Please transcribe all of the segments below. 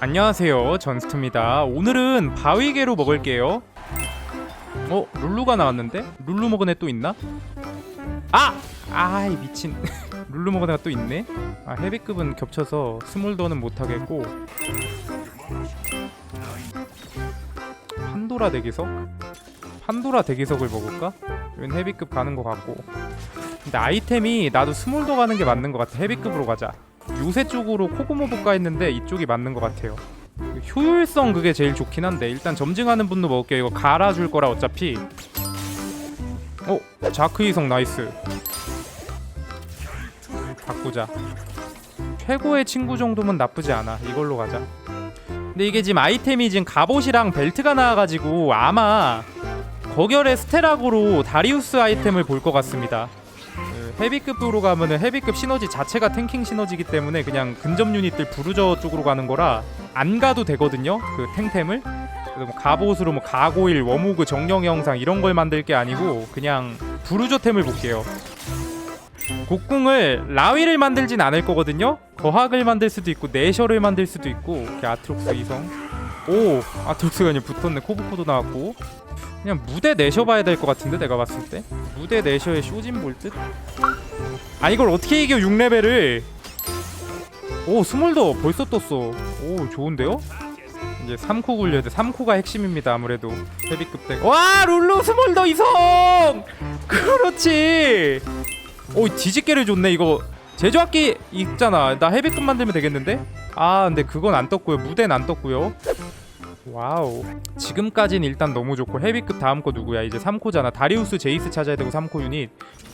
안녕하세요 전스트입니다 오늘은 바위개로 먹을게요 어? 룰루가 나왔는데? 룰루 먹은 애 또 있나? 아! 아이 미친 룰루 먹은 애가 또 있네? 아 헤비급은 겹쳐서 스몰더는 못하겠고 판도라 대기석? 판도라 대기석을 먹을까? 이건 헤비급 가는 것 같고 근데 아이템이 나도 스몰더 가는 게 맞는 것 같아 헤비급으로 가자 요새 쪽으로 코고모 볼까 했는데 이쪽이 맞는 것 같아요. 효율성 그게 제일 좋긴 한데 일단 점증하는 분도 먹을게요. 이거 갈아줄 거라 어차피. 어 자크 이성 나이스. 바꾸자. 최고의 친구 정도면 나쁘지 않아. 이걸로 가자. 근데 이게 지금 아이템이 지금 갑옷이랑 벨트가 나와가지고 아마 거결의 스테라고로 다리우스 아이템을 볼 것 같습니다. 그 헤비급으로 가면은 헤비급 시너지 자체가 탱킹 시너지기 때문에 그냥 근접 유닛들 부르저 쪽으로 가는 거라 안 가도 되거든요. 그 탱템을. 그래서 뭐 갑옷으로 뭐 가고일, 워무그, 정령 영상 이런 걸 만들 게 아니고 그냥 부르저 템을 볼게요. 곡궁을 라위를 만들진 않을 거거든요. 거학을 만들 수도 있고 내셔를 만들 수도 있고 아트록스 이성. 오 아트록스가 그냥 붙었네. 코브코도 나왔고. 그냥 무대 내셔 봐야 될 것 같은데 내가 봤을 때? 무대 내셔의 쇼진 볼 듯? 아 이걸 어떻게 이겨 6레벨을? 오 스몰더 벌써 떴어. 오 좋은데요? 이제 3코 굴려야 돼. 3코가 핵심입니다 아무래도. 헤비급 때와 룰루 스몰더 이성! 그렇지! 오 뒤집개를 줬네 이거. 제조학기 있잖아. 나 헤비급 만들면 되겠는데? 아 근데 그건 안 떴고요. 무대는 안 떴고요 와우. 지금까진 일단 너무 좋고 헤비급 다음 거 누구야? 이제 3코잖아. 다리우스 제이스 찾아야 되고 3코 유닛.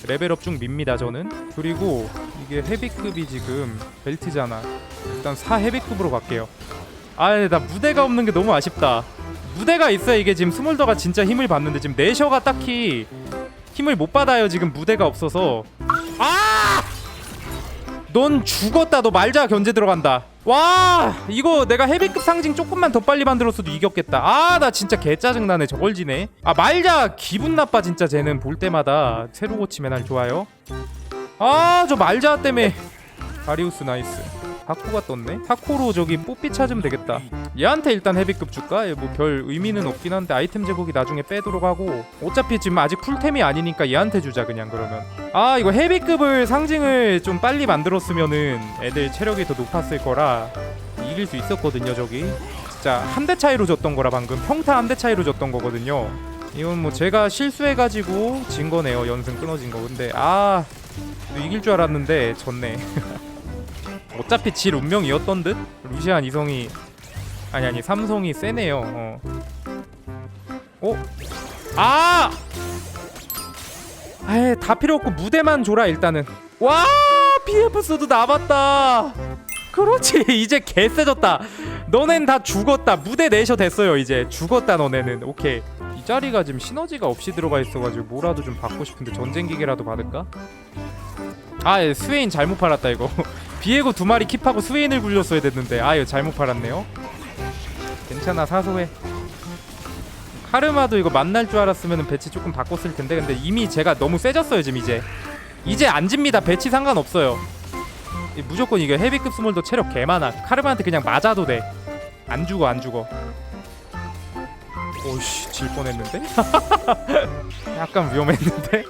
레벨업 중 밉니다 저는. 그리고 이게 헤비급이 지금 벨트잖아. 일단 4 헤비급으로 갈게요. 아 나 무대가 없는 게 너무 아쉽다. 무대가 있어야 이게 지금. 스몰더가 진짜 힘을 받는데 지금 내셔가 딱히 힘을 못 받아요 지금. 무대가 없어서. 아! 넌 죽었다. 너 말자. 견제 들어간다. 와 이거 내가 헤비급 상징 조금만 더 빨리 만들었어도 이겼겠다. 아 나 진짜 개 짜증나네. 저걸 지네. 아 말자. 기분 나빠 진짜 쟤는. 볼 때마다. 새로 고치면 날 좋아요. 아 저 말자 때문에. 다리우스 나이스 타코가 떴네? 타코로 저기 뽀삐 찾으면 되겠다. 얘한테 일단 헤비급 줄까? 뭐별 의미는 없긴 한데 아이템 제복이 나중에 빼도록 하고. 어차피 지금 아직 풀템이 아니니까 얘한테 주자 그냥 그러면. 아 이거 헤비급을 상징을 좀 빨리 만들었으면은 애들 체력이 더 높았을 거라 이길 수 있었거든요 저기. 진짜 한 대 차이로 졌던 거라 방금. 평타 한 대 차이로 졌던 거거든요. 이건 뭐 제가 실수해가지고 진 거네요. 연승 끊어진 거. 근데 아 이길 줄 알았는데 졌네 어차피 질 운명이었던 듯? 루시안 이성이. 아니 아니 삼성이 세네요. 어. 어? 아! 아예 다 필요 없고 무대만 줘라 일단은. 와 PF 써도 남았다. 그렇지 이제 개 세졌다. 너넨 다 죽었다. 무대 내셔 됐어요 이제. 죽었다 너네는. 오케이. 이 자리가 지금 시너지가 없이 들어가 있어가지고 뭐라도 좀 받고 싶은데 전쟁 기계라도 받을까? 아 예, 스웨인 잘못 팔았다 이거 비에고 두 마리 킵하고 스웨인을 굴렸어야 됐는데 아 이거 잘못 팔았네요. 괜찮아 사소해. 카르마도 이거 만날 줄 알았으면 배치 조금 바꿨을 텐데 근데 이미 제가 너무 세졌어요 지금 이제. 이제 안 집니다. 배치 상관없어요. 이 무조건 이게 헤비급 스몰도 체력 개 많아. 카르마한테 그냥 맞아도 돼안 죽어 안 죽어. 오씨 질 뻔했는데? 약간 위험했는데?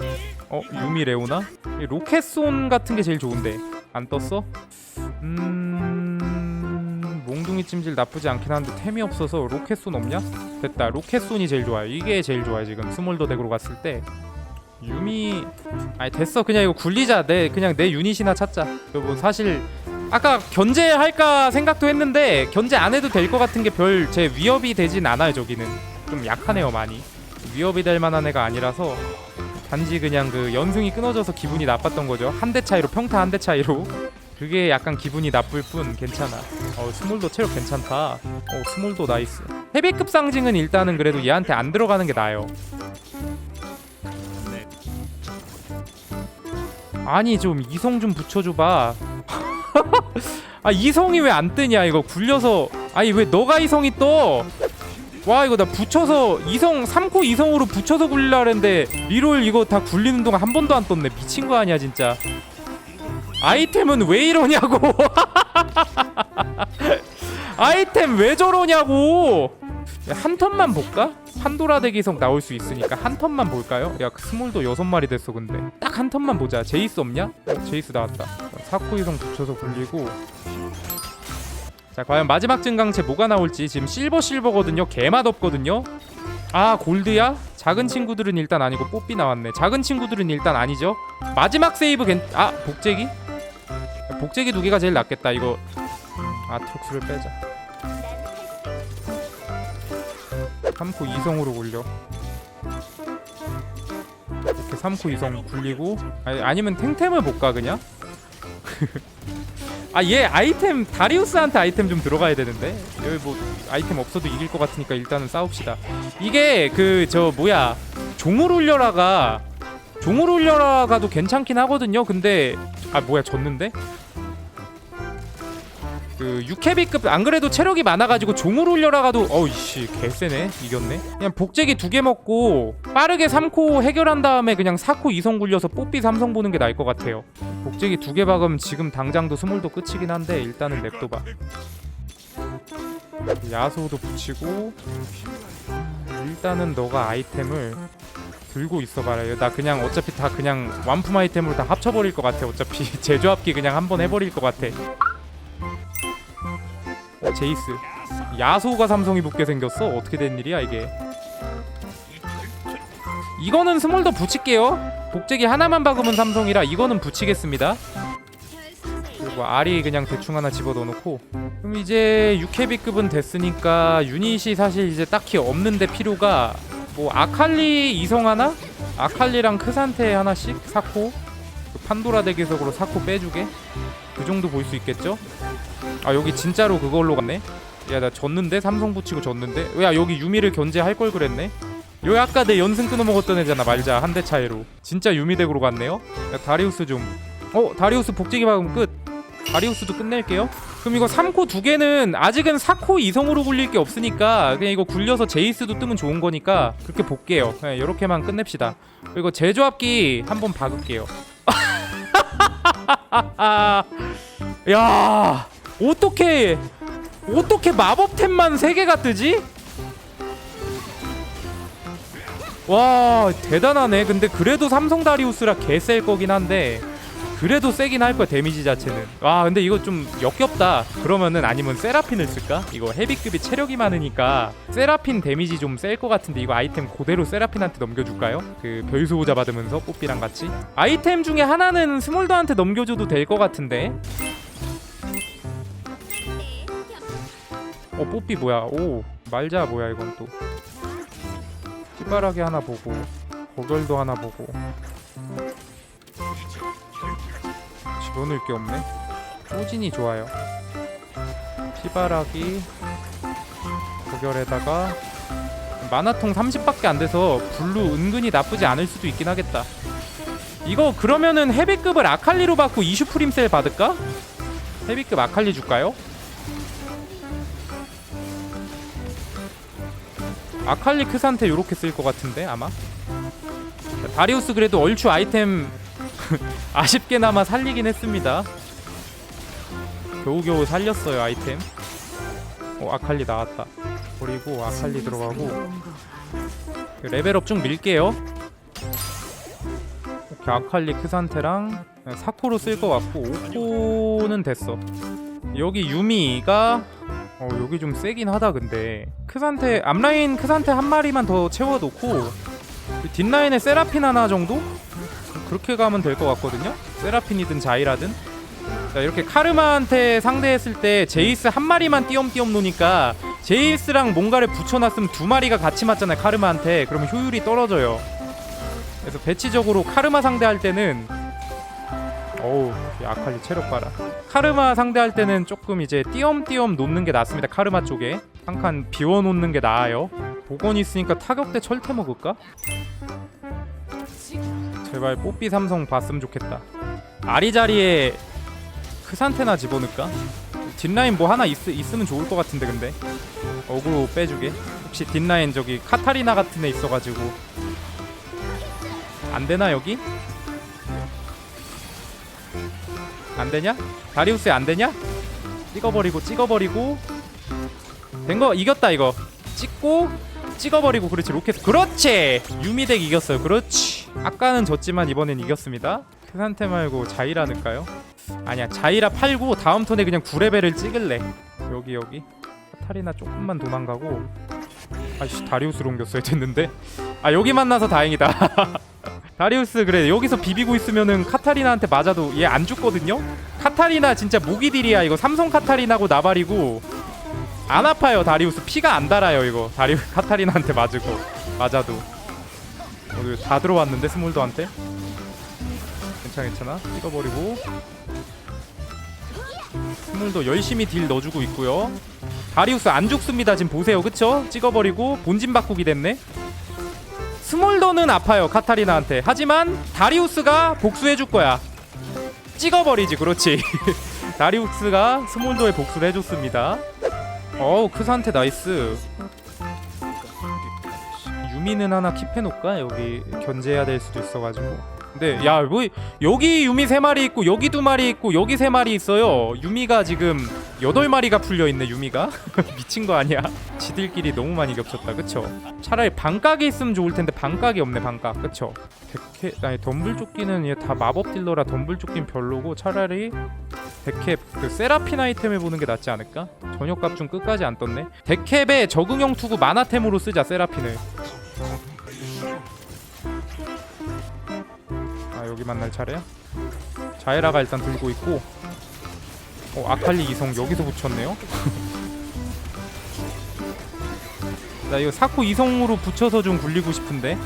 어 유미 레오나? 이 로켓손 같은 게 제일 좋은데 안 떴어? 음 몽둥이 찜질 나쁘지 않긴 한데 템이 없어서 로켓손 없냐? 됐다 로켓손이 제일 좋아요. 이게 제일 좋아요 지금. 스몰더 덱으로 갔을 때. 유미 아니 됐어. 그냥 이거 굴리자. 내 그냥 내 유닛이나 찾자. 뭐 사실 아까 견제할까 생각도 했는데 견제 안 해도 될 것 같은 게 별 제 위협이 되진 않아요 저기는. 좀 약하네요 많이. 위협이 될 만한 애가 아니라서 단지 그냥 그 연승이 끊어져서 기분이 나빴던 거죠. 한 대 차이로 평타 한 대 차이로. 그게 약간 기분이 나쁠 뿐 괜찮아. 어 스몰도 체력 괜찮다. 어 스몰도 나이스. 헤비급 상징은 일단은 그래도 얘한테 안 들어가는 게 나아요. 아니 좀 이성 좀 붙여줘봐. 아 이성이 왜 안 뜨냐 이거 굴려서. 아니 왜 너가 이성이 떠? 와 이거 나 붙여서 이성 3코 이성으로 붙여서 굴리려 했는데 리롤 이거 다 굴리는 동안 한 번도 안 떴네. 미친 거 아니야 진짜. 아이템은 왜 이러냐고. 아이템 왜 저러냐고. 야, 한 턴만 볼까? 판도라 대기석 나올 수 있으니까 한 턴만 볼까요? 야그 스몰도 여섯 마리 됐어 근데. 딱 한 턴만 보자. 제이스 없냐? 어, 제이스 나왔다. 사쿠이성 붙여서 굴리고 자 과연 마지막 증강체 뭐가 나올지 지금 실버 실버거든요. 개맛 없거든요. 아 골드야? 작은 친구들은 일단 아니고 뽀삐 나왔네. 작은 친구들은 일단 아니죠? 마지막 세이브 괜... 아 복제기? 복제기 두 개가 제일 낫겠다 이거. 아트록스를 빼자. 3코 2성으로 굴려. 이렇게 3코 2성 굴리고 아니, 아니면 탱템을 볼까 그냥? 아 얘 아이템 다리우스한테 아이템 좀 들어가야 되는데. 여기 뭐 아이템 없어도 이길 것 같으니까 일단은 싸웁시다. 이게 그 저 뭐야. 종을 울려라가 종을 울려라가도 괜찮긴 하거든요. 근데 아 뭐야 졌는데? 그 육회비급 안 그래도 체력이 많아가지고 종을 울려라 가도 어이씨 개쎄네. 이겼네. 그냥 복제기 두 개 먹고 빠르게 3코 해결한 다음에 그냥 4코 2성 굴려서 뽀삐 3성 보는 게 나을 것 같아요. 복제기 두 개 박으면 지금 당장도 스몰도 끝이긴 한데 일단은 냅둬봐. 야소도 붙이고 일단은 너가 아이템을 들고 있어봐라. 나 그냥 어차피 다 그냥 완품 아이템으로 다 합쳐버릴 것 같아. 어차피 제조합기 그냥 한번 해버릴 것 같아. 어, 제이스. 야소가 삼성이 붙게 생겼어. 어떻게 된 일이야 이게? 이거는 스몰 더 붙일게요. 복제기 하나만 박으면 삼성이라 이거는 붙이겠습니다. 그리고 알이 그냥 대충 하나 집어넣어놓고. 그럼 이제 6헤비급은 됐으니까 유닛이 사실 이제 딱히 없는데 필요가 뭐 아칼리 이성 하나? 아칼리랑 크산테 하나씩 사코 그 판도라 대기석으로 사코 빼주게 그 정도 볼 수 있겠죠? 아 여기 진짜로 그걸로 갔네? 야 나 졌는데? 삼성 붙이고 졌는데? 야 여기 유미를 견제할 걸 그랬네? 여기 아까 내 연승 끊어먹었던 애잖아 말자 한 대 차이로 진짜 유미 덱으로 갔네요? 야 다리우스 좀 어? 다리우스 복제기 박으면 끝 다리우스도 끝낼게요 그럼 이거 3코 두 개는 아직은 4코 2성으로 굴릴 게 없으니까 그냥 이거 굴려서 제이스도 뜨면 좋은 거니까 그렇게 볼게요 그냥 이렇게만 끝냅시다 그리고 제조합기 한번 박을게요 야 어떻게 어떻게 마법템만 3개가 뜨지? 와 대단하네 근데 그래도 삼성 다리우스라 개셀 거긴 한데 그래도 세긴 할 거야 데미지 자체는. 와 근데 이거 좀 역겹다. 그러면은 아니면 세라핀을 쓸까? 이거 헤비급이 체력이 많으니까 세라핀 데미지 좀 셀 것 같은데 이거 아이템 그대로 세라핀한테 넘겨줄까요? 그 별수호자 받으면서 뽀삐랑 같이? 아이템 중에 하나는 스몰더한테 넘겨줘도 될 것 같은데. 어 뽀삐 뭐야? 오 말자 뭐야 이건 또. 찌바라기 하나 보고 거결도 하나 보고 집어넣을 게 없네 소진이 좋아요 피바라기 거결에다가 만화통 30밖에 안 돼서 블루 은근히 나쁘지 않을 수도 있긴 하겠다 이거 그러면은 헤비급을 아칼리로 받고 이슈 프림셀 받을까? 헤비급 아칼리 줄까요? 아칼리 크산테 요렇게 쓸 것 같은데 아마 자, 다리우스 그래도 얼추 아이템 아쉽게나마 살리긴 했습니다. 겨우겨우 살렸어요 아이템. 어 아칼리 나왔다. 그리고 아칼리 들어가고. 그 레벨업 좀 밀게요. 오케이 아칼리 크산테랑 사코로 쓸 것 같고 오코는 됐어. 여기 유미가 어 여기 좀 세긴 하다 근데. 크산테 앞라인 크산테 한 마리만 더 채워놓고 그 뒷라인에 세라핀 하나 정도? 그렇게 가면 될 것 같거든요. 세라핀이든 자이라든. 자 이렇게 카르마한테 상대했을 때 제이스 한 마리만 띄엄띄엄 노니까 제이스랑 뭔가를 붙여놨으면 두 마리가 같이 맞잖아요 카르마한테. 그러면 효율이 떨어져요. 그래서 배치적으로 카르마 상대할 때는 어우 이 아칼리 체력 봐라. 카르마 상대할 때는 조금 이제 띄엄띄엄 놓는 게 낫습니다 카르마 쪽에. 한 칸 비워놓는 게 나아요. 복원 있으니까 타격대 철퇴 먹을까? 제발 뽀삐 삼성 봤으면 좋겠다. 아리자리에 크산테나 집어넣을까? 뒷라인 뭐 하나 있, 있으면 좋을 것 같은데 근데. 어그로 빼주게. 혹시 뒷라인 저기 카타리나 같은 애 있어가지고. 안되나 여기? 안되냐? 다리우스에 안되냐? 찍어버리고 찍어버리고. 된 거 이겼다 이거. 찍고 찍어버리고 그렇지 로켓. 그렇지! 유미덱 이겼어요. 그렇지 아까는 졌지만 이번엔 이겼습니다. 그 상태 말고 자이라 넣을까요? 아니야 자이라 팔고 다음 턴에 그냥 9레벨을 찍을래. 여기 여기. 카타리나 조금만 도망가고. 아이씨 다리우스로 옮겼어야 됐는데. 아 여기 만나서 다행이다. 다리우스 그래. 여기서 비비고 있으면은 카타리나한테 맞아도 얘 안 죽거든요? 카타리나 진짜 무기딜이야. 이거 삼성 카타리나고 나발이고. 안 아파요 다리우스. 피가 안 달아요 이거. 다리 카타리나한테 맞고. 맞아도 어, 이거 다 들어왔는데 스몰더한테? 괜찮아 괜찮아. 찍어버리고. 스몰더 열심히 딜 넣어주고 있고요. 다리우스 안 죽습니다 지금 보세요. 그쵸? 찍어버리고 본진 바꾸기 됐네. 스몰더는 아파요 카타리나한테. 하지만 다리우스가 복수해줄 거야. 찍어버리지 그렇지. 다리우스가 스몰더에 복수를 해줬습니다. 어우 크산테 나이스 유미는 하나 킵해놓을까? 여기 견제해야 될 수도 있어가지고 근데 야 뭐 여기 유미 세 마리 있고 여기 두 마리 있고 여기 세 마리 있어요 유미가 지금 여덟 마리가 풀려있네 유미가 미친 거 아니야 지들끼리 너무 많이 겹쳤다 그쵸? 차라리 반각이 있으면 좋을 텐데 반각이 없네 반각 그쵸? 백해 아니 덤블조끼는 얘 다 마법 딜러라 덤블조끼는 별로고 차라리 데캡 그 세라핀 아이템을 보는 게 낫지 않을까? 저녁값 중 끝까지 안 떴네. 데캡에 적응형 투구 마나템으로 쓰자 세라핀을. 여기 만날 차례야? 자에라가 일단 들고 있고. 어 아칼리 이성 여기서 붙였네요. 나 이거 사코 이성으로 붙여서 좀 굴리고 싶은데.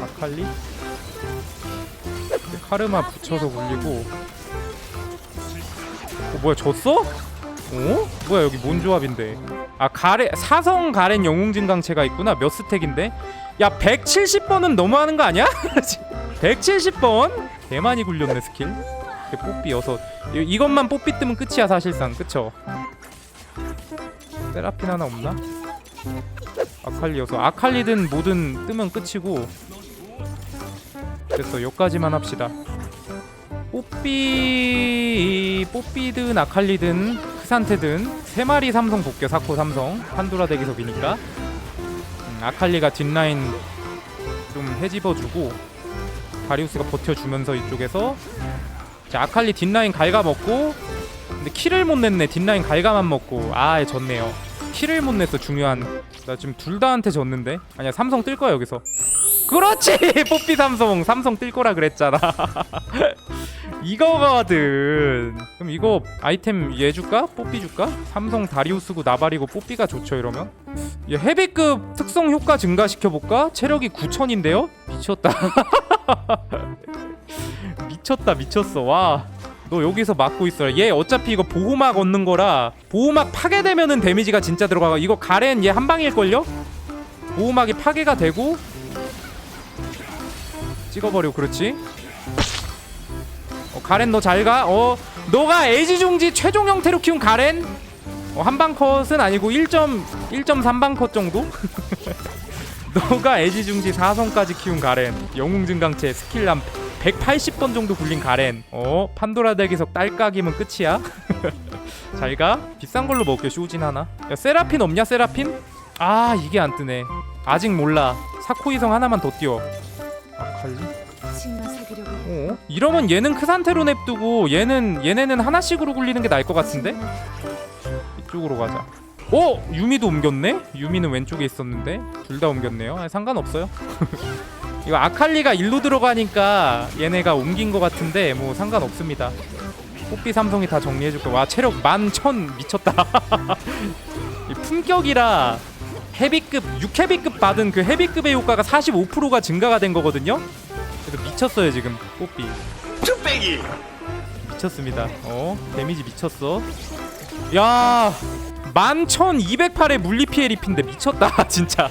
아칼리 카르마 붙여서 굴리고 어 뭐야 졌어? 어? 뭐야 여기 뭔 조합인데 아 가레 사성 가렌 영웅진강체가 있구나 몇 스택인데 야 170번은 너무하는 거 아니야? 170번? 개 많이 굴렸네 스킬. 뽀삐 여섯. 이- 이것만 뽀삐 뜨면 끝이야 사실상. 그쵸? 세라핀 하나 없나? 아칼리 여섯. 아칼리든 뭐든 뜨면 끝이고. 됐어 여기까지만 합시다. 뽀삐 뽀삐든 아칼리든 크산테든 세 마리 삼성 복귀 사코 삼성. 판도라 대기석이니까. 음, 아칼리가 뒷라인 좀 해집어주고 다리우스가 버텨주면서 이쪽에서. 자 아칼리 뒷라인 갉아먹고 근데 키를 못 냈네. 뒷라인 갉아만 먹고. 아 졌네요. 키를 못 냈어 중요한. 나 지금 둘 다한테 졌는데. 아니야 삼성 뜰 거야 여기서. 그렇지! 뽀삐 삼성. 삼성 뜰 거라 그랬잖아. 이거거든. 그럼 이거 아이템 얘 줄까? 뽀삐 줄까? 삼성 다리우스고 나발이고 뽀삐가 좋죠 이러면? 얘 헤비급 특성 효과 증가시켜 볼까? 체력이 9천인데요? 미쳤다 미쳤다 미쳤어. 와 너 여기서 막고 있어라. 얘 어차피 이거 보호막 얻는 거라 보호막 파괴되면은 데미지가 진짜 들어가 이거 가렌 얘 한 방일걸요? 보호막이 파괴가 되고 찍어버리고 그렇지? 어, 가렌 너 잘가? 어 너가 애지중지 최종 형태로 키운 가렌? 어, 한방 컷은 아니고 1.1.3방 컷 정도 너가 애지중지 4성까지 키운 가렌 영웅 증강체 스킬 한 180번 정도 굴린 가렌. 어? 판도라 대기석 딸깍이면 끝이야? 잘가? 비싼 걸로 먹게 쇼진 하나. 야 세라핀 없냐 세라핀? 아 이게 안 뜨네. 아직 몰라. 사코 이성 하나만 더 띄워. 아칼리. 어? 이러면 얘는 크산테로 냅두고 얘는 얘네는 하나씩으로 굴리는 게 나을 것 같은데? 이쪽으로 가자 어? 유미도 옮겼네? 유미는 왼쪽에 있었는데 둘 다 옮겼네요. 아, 상관없어요. 이거 아칼리가 일로 들어가니까 얘네가 옮긴 것 같은데 뭐 상관없습니다. 뽀삐 삼성이 다 정리해줄 거 와 체력 만천 미쳤다. 이 품격이라 헤비급 6헤비급 받은 그 헤비급의 효과가 45%가 증가가 된 거거든요? 그래서 미쳤어요 지금 뽀삐 뚝배기! 미쳤습니다. 어 데미지 미쳤어. 야 11,208의 물리 피해 리핀데 미쳤다 진짜.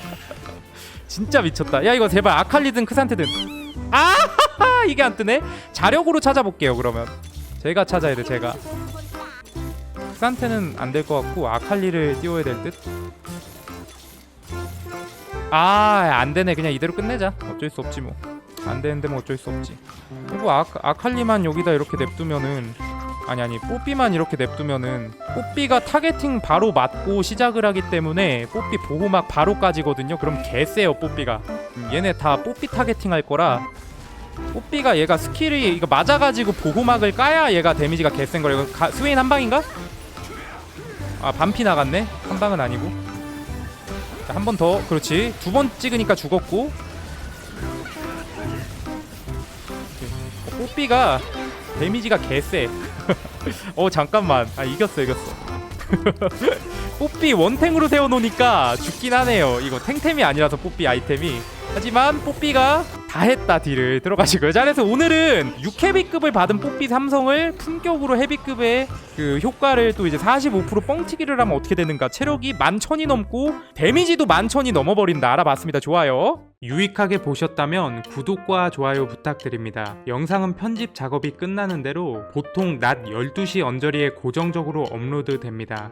진짜 미쳤다. 야 이거 제발 아칼리든 크산테든. 아 이게 안 뜨네? 자력으로 찾아볼게요 그러면. 제가 찾아야 돼 제가. 크산테는 안 될 것 같고 아칼리를 띄워야 될듯아 안 되네. 그냥 이대로 끝내자. 어쩔 수 없지 뭐. 안 되는데 뭐 어쩔 수 없지. 그리고 아, 아칼리만 여기다 이렇게 냅두면은 아니 아니 뽀삐만 이렇게 냅두면은 뽀삐가 타겟팅 바로 맞고 시작을 하기 때문에 뽀삐 보호막 바로 까지거든요. 그럼 개쎄요 뽀삐가. 음, 얘네 다 뽀삐 타겟팅 할 거라 뽀삐가 얘가 스킬이 이거 맞아가지고 보호막을 까야 얘가 데미지가 개센 가, 스웨인 한 방인가? 아 반피 나갔네? 한 방은 아니고. 한 번 더. 그렇지. 두 번 찍으니까 죽었고. 어, 뽀삐가 데미지가 개쎄 어 잠깐만. 아 이겼어 이겼어. 뽀삐 원탱으로 세워놓으니까 죽긴 하네요. 이거 탱템이 아니라서 뽀삐 아이템이. 하지만 뽀삐가 다 했다 딜을. 들어가시고요. 자 그래서 오늘은 6헤비급을 받은 뽀삐 삼성을 품격으로 헤비급의 그 효과를 또 이제 45% 뻥튀기를 하면 어떻게 되는가. 체력이 만천이 넘고 데미지도 만천이 넘어버린다. 알아봤습니다. 좋아요. 유익하게 보셨다면 구독과 좋아요 부탁드립니다. 영상은 편집 작업이 끝나는 대로 보통 낮 12시 언저리에 고정적으로 업로드 됩니다